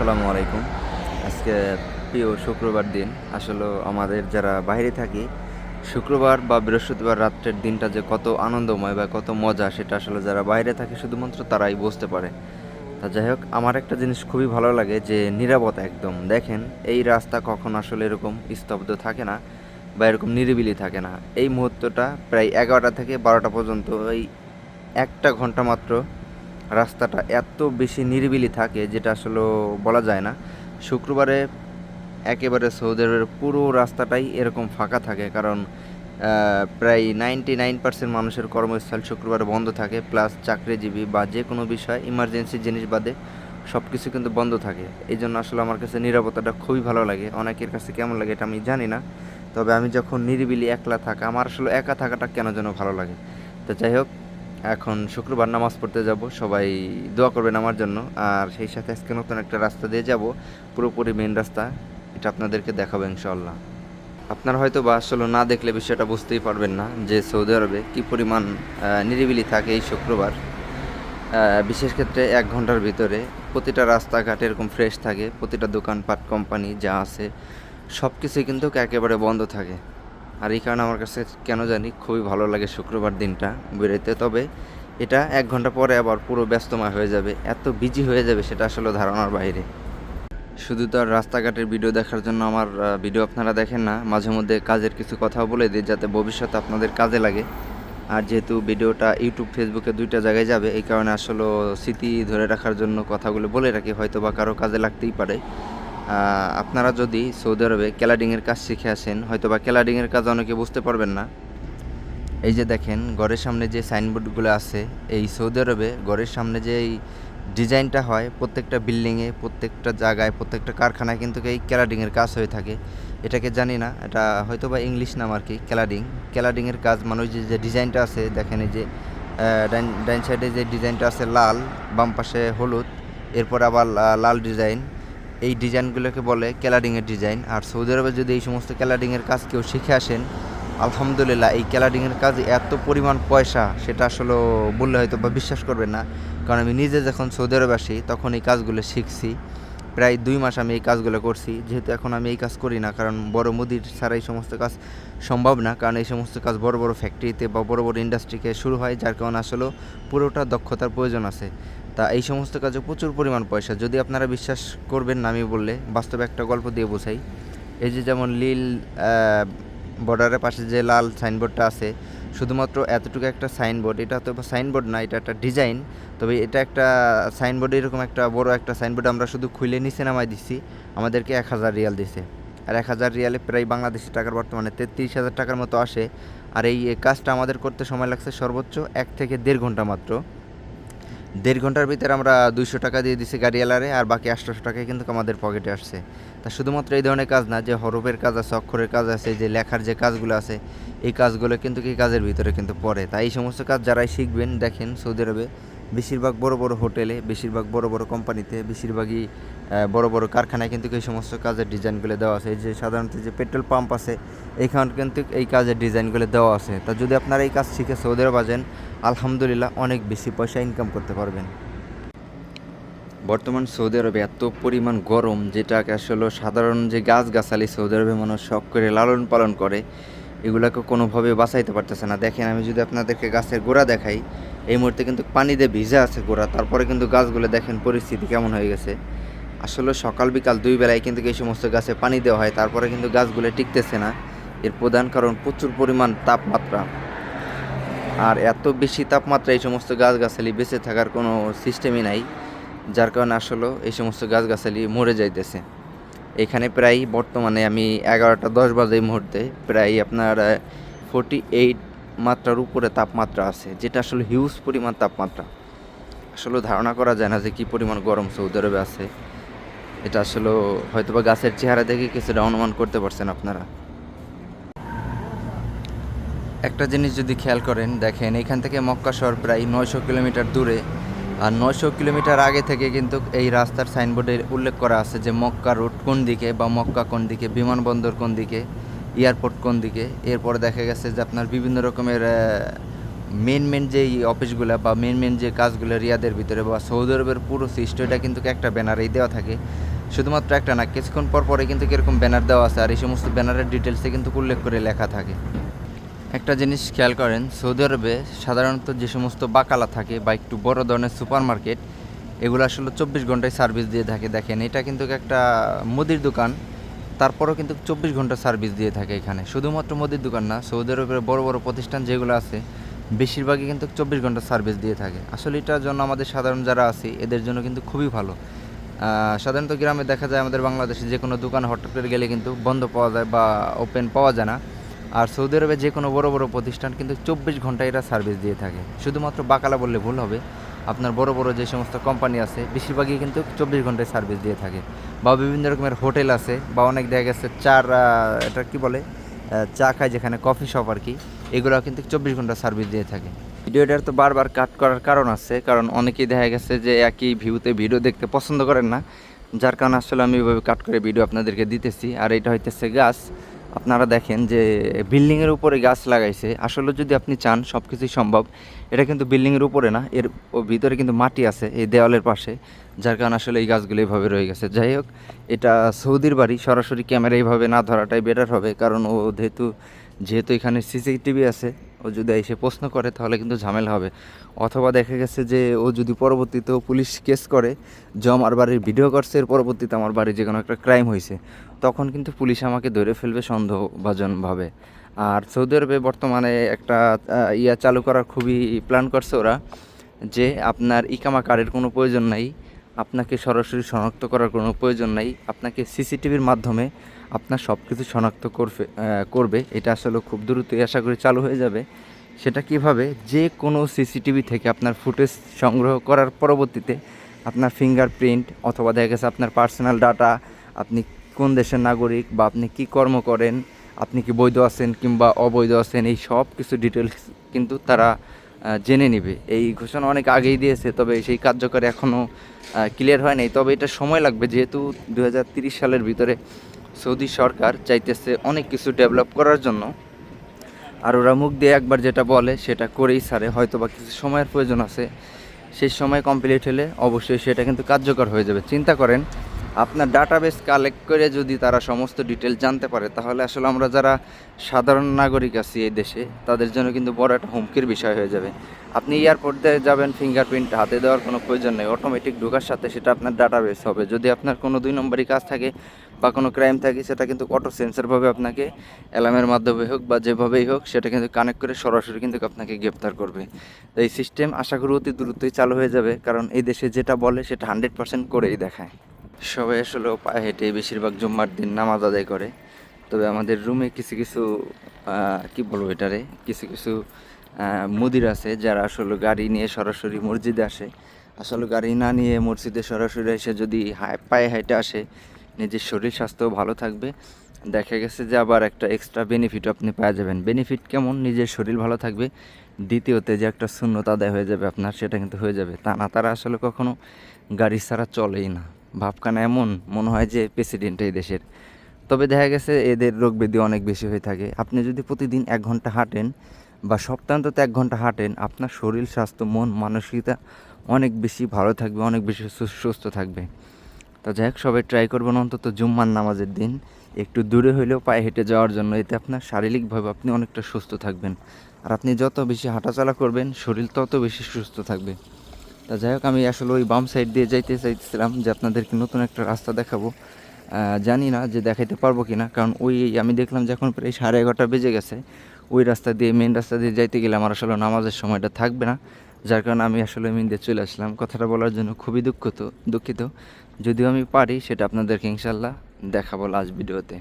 আসসালামু আলাইকুম। আজকে প্রিয় শুক্রবার দিন। আসলে আমাদের যারা বাইরে থাকি, শুক্রবার বা বৃহস্পতিবার রাত্রের দিনটা যে কত আনন্দময় বা কত মজা, সেটা আসলে যারা বাইরে থাকে শুধুমাত্র তারাই বুঝতে পারে। তা যাই হোক, আমার একটা জিনিস খুবই ভালো লাগে যে নিরাপত্তা একদম। দেখেন, এই রাস্তা কখন আসলে এরকম স্তব্ধ থাকে না বা এরকম নিরিবিলি থাকে না। এই মুহূর্তটা প্রায় এগারোটা থেকে বারোটা পর্যন্ত, এই একটা ঘণ্টা মাত্র রাস্তাটা এত বেশি নিরিবিলি থাকে যেটা আসলে বলা যায় না। শুক্রবারে একেবারে সৌদি আরবের পুরো রাস্তাটাই এরকম ফাঁকা থাকে কারণ প্রায় নাইনটি নাইন পার্সেন্ট মানুষের কর্মস্থল শুক্রবারে বন্ধ থাকে প্লাস চাকরিজীবী বা যে কোনো বিষয় ইমার্জেন্সি জিনিস বাদে সব কিছু কিন্তু বন্ধ থাকে। এই জন্য আসলে আমার কাছে নিরাপত্তাটা খুবই ভালো লাগে। অনেকের কাছে কেমন লাগে এটা আমি জানি না। তবে আমি যখন নিরিবিলি একলা থাকা, আমার আসলে একা থাকাটা কেন যেন ভালো লাগে। তো যাই হোক এখন শুক্রবার নামাজ পড়তে যাব। সবাই দোয়া করবেন আমার জন্য। আর সেই সাথে আজকে নতুন একটা রাস্তা দিয়ে যাব। পুরোপুরি মেন রাস্তা। এটা আপনাদেরকে দেখাবো ইনশাল্লাহ আপনারা হয়তো বা আসলে না দেখলে বিষয়টা বুঝতেই পারবেন না যে সৌদি আরবে কী পরিমাণ নিরিবিলি থাকে এই শুক্রবার। বিশেষ ক্ষেত্রে এক ঘণ্টার ভিতরে প্রতিটা রাস্তাঘাট এরকম ফ্রেশ থাকে। প্রতিটা দোকানপাট কোম্পানি যা আছে সব কিছুই কিন্তু একেবারে বন্ধ থাকে। আর এই কারণে আমার কাছে কেন জানি খুবই ভালো লাগে শুক্রবার দিনটা বেরোতে তবে এটা এক ঘণ্টা পরে আবার পুরো ব্যস্তময় হয়ে যাবে, এত বিজি হয়ে যাবে সেটা আসলে ধারণার বাইরে। শুধু তো আর রাস্তাঘাটের ভিডিও দেখার জন্য আমার ভিডিও আপনারা দেখেন না, মাঝে মধ্যে কাজের কিছু কথাও বলে দিই যাতে ভবিষ্যতে আপনাদের কাজে লাগে। আর যেহেতু ভিডিওটা ইউটিউব ফেসবুকে দুইটা জায়গায় যাবে, এই কারণে আসলে স্মৃতি ধরে রাখার জন্য কথাগুলো বলে রাখি হয়তো বা কারও কাজে লাগতেই পারে। আপনারা যদি সৌদি আরবে ক্যালাডিংয়ের কাজ শিখে আসেন হয়তো বা ক্যালাডিংয়ের কাজ অনেকে বুঝতে পারবেন না। এই যে দেখেন, ঘরের সামনে যে সাইনবোর্ডগুলো আছে, এই সৌদি আরবে ঘরের সামনে যে এই ডিজাইনটা হয়, প্রত্যেকটা বিল্ডিংয়ে, প্রত্যেকটা জায়গায়, প্রত্যেকটা কারখানায় কিন্তু এই ক্যালাডিংয়ের কাজ হয়ে থাকে। এটাকে জানি না, এটা হয়তো বা ইংলিশ নাম আর কি ক্যালাডিং ক্যালাডিংয়ের কাজ মানুষ যে যে ডিজাইনটা আছে, দেখেন এই যে ডাইন ডাইন সাইডে যে ডিজাইনটা আছে লাল, বাম পাশে হলুদ, এরপর আবার লাল ডিজাইন। এই ডিজাইনগুলোকে বলে ক্যালাডিংয়ের ডিজাইন। আর সৌদি আরবে যদি এই সমস্ত ক্যালাডিংয়ের কাজ কেউ শিখে আসেন, আলহামদুলিল্লাহ এই ক্যালাডিংয়ের কাজ এত পরিমাণ পয়সা, সেটা আসলে বললে হয়তো বা বিশ্বাস করবে না। কারণ আমি নিজে যখন সৌদি আরবে আসি, তখন এই কাজগুলো শিখছি। প্রায় দুই মাস আমি এই কাজগুলো করছি। যেহেতু এখন আমি এই কাজ করি না, কারণ বড় মুদির ছাড়া এই সমস্ত কাজ সম্ভব না। কারণ এই সমস্ত কাজ বড় বড় ফ্যাক্টরিতে বা বড় বড় ইন্ডাস্ট্রিকে শুরু হয়, যার কারণে আসলে পুরোটা দক্ষতার প্রয়োজন আছে। তা এই সমস্ত কাজে প্রচুর পরিমাণ পয়সা। যদি আপনারা বিশ্বাস করবেন না আমি বললে, বাস্তবে একটা গল্প দিয়ে বোঝাই। এই যে যেমন লীল বর্ডারের পাশে যে লাল সাইনবোর্ডটা আছে, শুধুমাত্র এতটুকু একটা সাইনবোর্ড এটা তো সাইনবোর্ড না, এটা একটা ডিজাইন তবে এটা একটা সাইনবোর্ড এরকম একটা বড় একটা সাইনবোর্ড আমরা শুধু খুলে নিচে নামাই দিচ্ছি আমাদেরকে এক হাজার রিয়াল দিছে। আর এক হাজার রিয়ালে প্রায় বাংলাদেশি টাকার বর্তমানে তেত্রিশ হাজার টাকার মতো আসে। আর এই কাজটা আমাদের করতে সময় লাগছে সর্বোচ্চ এক থেকে দেড় ঘণ্টা মাত্র। দেড় ঘণ্টার ভিতরে আমরা দুইশো টাকা দিয়ে দিছি গাড়িওয়ালারে, আর বাকি আটশোশো টাকা কিন্তু আমাদের পকেটে আসছে। তা শুধুমাত্র এই ধরনের কাজ না, যে হরফের কাজ আছে, অক্ষরের কাজ আছে, যে লেখার যে কাজগুলো আছে, এই কাজগুলো কিন্তু কি কাজের ভিতরে কিন্তু পড়ে। তাই এই সমস্ত কাজ যারাই শিখবেন, দেখেন সৌদি আরবে, বেশিরভাগ বড় বড় হোটেলে, বেশিরভাগ বড় বড় কোম্পানিতে, বেশিরভাগই বড় বড় কারখানায় কিন্তু এই সমস্ত কাজের ডিজাইনগুলো দেওয়া আছে। এই যে সাধারণত যে পেট্রোল পাম্প আছে, এইখানে কিন্তু এই কাজের ডিজাইনগুলো দেওয়া আছে। তা যদি আপনারা এই কাজ শিখে সৌদি আসেন, আলহামদুলিল্লাহ অনেক বেশি পয়সা ইনকাম করতে পারবেন। বর্তমান সৌদি আরবে এত পরিমাণ গরম, যেটাকে আসলে সাধারণ যে গাছগাছালি সৌদি আরবে মানুষ শখ করে লালন পালন করে, এগুলাকে কোনোভাবে বাঁচাইতে পারতেছে না। দেখেন, আমি যদি আপনাদেরকে গাছের গোড়া দেখাই, এই মুহূর্তে কিন্তু পানিতে ভিজা আছে গোড়া, তারপরে কিন্তু গাছগুলো দেখেন পরিস্থিতি কেমন হয়ে গেছে। আসলে সকাল বিকাল দুই বেলায় কিন্তু এই সমস্ত গাছে পানি দেওয়া হয়, তারপরে কিন্তু গাছগুলো টিকতেছে না। এর প্রধান কারণ প্রচুর পরিমাণ তাপমাত্রা। আর এত বেশি তাপমাত্রা এই সমস্ত গাছগাছালি বেঁচে থাকার কোনো সিস্টেমই নাই, যার কারণে আসলে এই সমস্ত গাছগাছালি মরে যাইতেছে। এখানে প্রায় বর্তমানে আমি এগারোটা দশ বাজে মুহূর্তে, প্রায় আপনার ফোর্টি এইট মাত্রার উপরে তাপমাত্রা আছে, যেটা আসলে হিউজ পরিমাণ তাপমাত্রা। আসলে ধারণা করা যায় না যে কী পরিমাণ গরম সৌদি আরবে আছে। এটা আসলে হয়তোবা গাছের চেহারা দেখে কিছুটা অনুমান করতে পারছেন আপনারা। একটা জিনিস যদি খেয়াল করেন, দেখেন এখান থেকে মক্কা শহর প্রায় নয়শো কিলোমিটার দূরে। আর নয়শো কিলোমিটার আগে থেকে কিন্তু এই রাস্তার সাইনবোর্ডে উল্লেখ করা আছে যে মক্কা রোড কোন দিকে বা মক্কা কোন দিকে, বিমানবন্দর কোন দিকে, এয়ারপোর্ট কোন দিকে। এরপর দেখা গেছে যে আপনার বিভিন্ন রকমের মেন মেন যে অফিসগুলো বা মেন মেন যে কাজগুলো রিয়াদের ভিতরে বা সৌদি আরবের পুরো সিস্টেমটা কিন্তু একটা ব্যানারেই দেওয়া থাকে। শুধুমাত্র একটা না, কিছুক্ষণ পর পরে কিন্তু এরকম ব্যানার দেওয়া আছে আর এই সমস্ত ব্যানারের ডিটেলসে কিন্তু উল্লেখ করে লেখা থাকে। একটা জিনিস খেয়াল করেন সৌদি আরবে সাধারণত যে সমস্ত বাকালা থাকে বা একটু বড় ধরনের সুপার মার্কেট এগুলো আসলে চব্বিশ ঘন্টায় সার্ভিস দিয়ে থাকে। দেখেন, এটা কিন্তু একটা মুদির দোকান, তারপরেও কিন্তু চব্বিশ ঘণ্টা সার্ভিস দিয়ে থাকে এখানে। শুধুমাত্র মুদির দোকান না সৌদি আরবের বড় বড় প্রতিষ্ঠান যেগুলো আছে বেশিরভাগই কিন্তু চব্বিশ ঘণ্টা সার্ভিস দিয়ে থাকে। আসলে এটার জন্য আমাদের সাধারণ যারা আছি, এদের জন্য কিন্তু খুবই ভালো। সাধারণত গ্রামে দেখা যায় আমাদের বাংলাদেশে যে কোনো দোকান হঠাৎ করে গেলে কিন্তু বন্ধ পাওয়া যায় বা ওপেন পাওয়া যায় না। আর সৌদি আরবে যে কোনো বড় বড় প্রতিষ্ঠান কিন্তু চব্বিশ ঘণ্টা এরা সার্ভিস দিয়ে থাকে। শুধুমাত্র বাকালা বললে ভুল হবে। আপনার বড় বড় যে সমস্ত কোম্পানি আছে, বেশিরভাগই কিন্তু চব্বিশ ঘন্টায় সার্ভিস দিয়ে থাকে। বা বিভিন্ন রকমের হোটেল আছে, বা অনেক দেখা গেছে চার এটা কি বলে? চা খায় যেখানে কফি শপ আর কি। এগুলো কিন্তু চব্বিশ ঘণ্টা সার্ভিস দিয়ে থাকে। ভিডিওটার তো বারবার কাট করার কারণ আছে, কারণ অনেকেই দেখা গেছে যে একই ভিউতে ভিডিও দেখতে পছন্দ করেন না। যার কারণে আসলে আমি ওইভাবে কাট করে ভিডিও আপনাদেরকে দিতেছি। আর এটা হইতেছে গাছ, আপনারা দেখেন যে বিল্ডিংয়ের উপরে গাছ লাগাইছে। আসলে যদি আপনি চান সব কিছুই সম্ভব। এটা কিন্তু বিল্ডিংয়ের উপরে না, এর ভিতরে কিন্তু মাটি আছে, এই দেওয়ালের পাশে। যার কারণে আসলে এই গাছগুলো এইভাবে রয়ে গেছে। যাই হোক, এটা সৌদির বাড়ি, সরাসরি ক্যামেরা এইভাবে না ধরাটাই বেটার হবে। কারণ ও যেহেতু যেহেতু এখানে সিসিটিভি আছে, ও যদি এসে প্রশ্ন করে তাহলে কিন্তু ঝামেলা হবে। অথবা দেখা গেছে যে ও যদি পরবর্তীতেও পুলিশ কেস করে, যে আমার বাড়ির ভিডিও করছে, এর পরবর্তীতে আমার বাড়ি যে কোনো একটা ক্রাইম হয়েছে, তখন কিন্তু পুলিশ আমাকে ধরে ফেলবে সন্দেহভাজনভাবে। আর সৌদি আরবে বর্তমানে একটা ইয়া চালু করার খুবই প্ল্যান করছে ওরা, যে আপনার ইকামা কার্ডের কোনো প্রয়োজন নাই, আপনাকে সরাসরি শনাক্ত করার কোনো প্রয়োজন নাই, আপনাকে সিসিটিভির মাধ্যমে আপনার সব কিছু শনাক্ত করবে করবে, এটা আসলে খুব দ্রুতই আশা করি চালু হয়ে যাবে। সেটা কীভাবে? যে কোনো সিসিটিভি থেকে আপনার ফুটেজ সংগ্রহ করার পরবর্তীতে আপনার ফিঙ্গারপ্রিন্ট অথবা দেখা গেছে আপনার পার্সোনাল ডাটা আপনি কোন দেশের নাগরিক বা আপনি কি কর্ম করেন, আপনি কি বৈধ আছেন কিংবা অবৈধ আছেন, এই সব কিছু ডিটেলস কিন্তু তারা জেনে নেবে। এই ঘোষণা অনেক আগেই দিয়েছে, তবে সেই কার্যকর এখনও ক্লিয়ার হয় নাই। তবে এটা সময় লাগবে, যেহেতু দু সালের ভিতরে সৌদি সরকার চাইতেছে অনেক কিছু ডেভেলপ করার জন্য। আর ওরা মুখ দিয়ে একবার যেটা বলে, সেটা করেই সারে হয়তো বা কিছু সময়ের প্রয়োজন আছে। সেই সময় কমপ্লিট হলে অবশ্যই সেটা কিন্তু কার্যকর হয়ে যাবে। চিন্তা করেন, আপনার ডাটাবেস কালেক্ট করে যদি তারা সমস্ত ডিটেল জানতে পারে, তাহলে আসলে আমরা যারা সাধারণ নাগরিক আছি এই দেশে, তাদের জন্য কিন্তু বড় একটা হুমকির বিষয় হয়ে যাবে। আপনি এয়ারপোর্টে যাবেন ফিঙ্গারপ্রিন্ট হাতে দেওয়ার কোনো প্রয়োজন নেই। অটোমেটিক ঢোকার সাথে সেটা আপনার ডাটাবেস হবে। যদি আপনার কোনো দুই নম্বরই কাজ থাকে বা কোনো ক্রাইম থাকে, সেটা কিন্তু অটো সেন্সারভাবে আপনাকে অ্যালার্মের মাধ্যমে হোক বা যেভাবেই হোক, সেটা কিন্তু কানেক্ট করে সরাসরি কিন্তু আপনাকে গ্রেপ্তার করবে। তো এই সিস্টেম আশা করি অতি দ্রুতই চালু হয়ে যাবে, কারণ এই দেশে যেটা বলে, সেটা হান্ড্রেড পার্সেন্ট করেই দেখায়। সবাই আসলে পায়ে হেঁটে বেশিরভাগ জুম্মার দিন নামাজ আদায় করে। তবে আমাদের রুমে কিছু কিছু কি বলব এটারে? কিছু কিছু মুদির আছে, যারা আসলে গাড়ি নিয়ে সরাসরি মসজিদে আসে। আসলে গাড়ি না নিয়ে মসজিদে সরাসরি এসে যদি পায়ে হেঁটে আসে নিজের শরীর স্বাস্থ্য ভালো থাকবে। দেখা গেছে যে আবার একটা এক্সট্রা বেনিফিট আপনি পাওয়া যাবেন। বেনিফিট কেমন? নিজের শরীর ভালো থাকবে। দ্বিতীয়তে যে একটা শূন্যত আদায় হয়ে যাবে আপনার, সেটা কিন্তু হয়ে যাবে। তা না, তারা আসলে কখনো গাড়ি ছাড়া চলেই না। ভাবখানা এমন, মনে হয় যে প্রেসিডেন্ট এই দেশের। তবে দেখা গেছে এদের রোগ ব্যাধি অনেক বেশি হয়ে থাকে। আপনি যদি প্রতিদিন এক ঘণ্টা হাঁটেন বা সপ্তাহান্তত এক ঘণ্টা হাঁটেন, আপনার শরীর স্বাস্থ্য, মন, মানসিকতা অনেক বেশি ভালো থাকবে, অনেক বেশি সুস্থ থাকবে। তো যাই হোক সবাই ট্রাই করবেন অন্তত জুম্মার নামাজের দিন। একটু দূরে হইলেও পায়ে হেঁটে যাওয়ার জন্য এতে আপনার শারীরিকভাবে আপনি অনেকটা সুস্থ থাকবেন। আর আপনি যত বেশি হাঁটাচলা করবেন, শরীর তত বেশি সুস্থ থাকবে। তা যাই হোক আমি আসলে ওই বাম সাইড দিয়ে যাইতে চাইতেছিলাম যে আপনাদেরকে নতুন একটা রাস্তা দেখাবো। জানি না যে দেখাইতে পারব কি না কারণ ওই আমি দেখলাম যে এখন প্রায় সাড়ে এগারোটা বেজে গেছে। ওই রাস্তা দিয়ে মেন রাস্তা দিয়ে যাইতে গেলে আমার আসলে নামাজের সময়টা থাকবে না। যার কারণে আমি আসলে মেন দিয়ে চলে আসলাম। কথাটা বলার জন্য খুবই দুঃখিত দুঃখিত। যদিও আমি পারি সেটা আপনাদেরকে ইনশাল্লাহ দেখাবো লাস্ট ভিডিওতে